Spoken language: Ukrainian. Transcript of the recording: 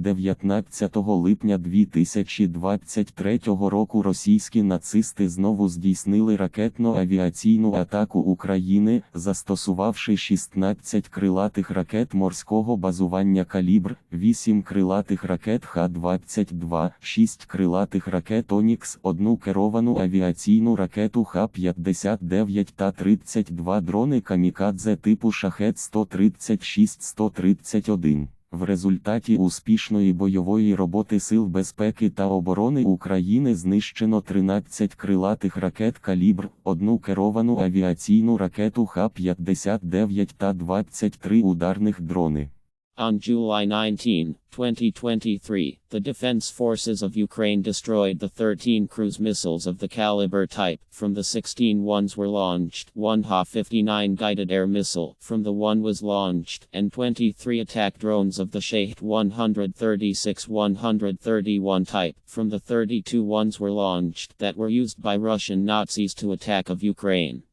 19 липня 2023 року російські нацисти знову здійснили ракетно-авіаційну атаку України, застосувавши 16 крилатих ракет морського базування «Калібр», 8 крилатих ракет Х-22, 6 крилатих ракет «Онікс», одну керовану авіаційну ракету Х-59 та 32 дрони «Камікадзе» типу Шахет-136-131. В результаті успішної бойової роботи Сил безпеки та оборони України знищено 13 крилатих ракет «Калібр», одну керовану авіаційну ракету Х-59 та 23 ударних дрони. On July 19, 2023, the Defense Forces of Ukraine destroyed the 13 cruise missiles of the Caliber type. From the 16 ones were launched, one Ha-59 guided air missile from the one was launched, and 23 attack drones of the Shahed 136-131 type. From the 32 ones were launched that were used by Russian Nazis to attack of Ukraine.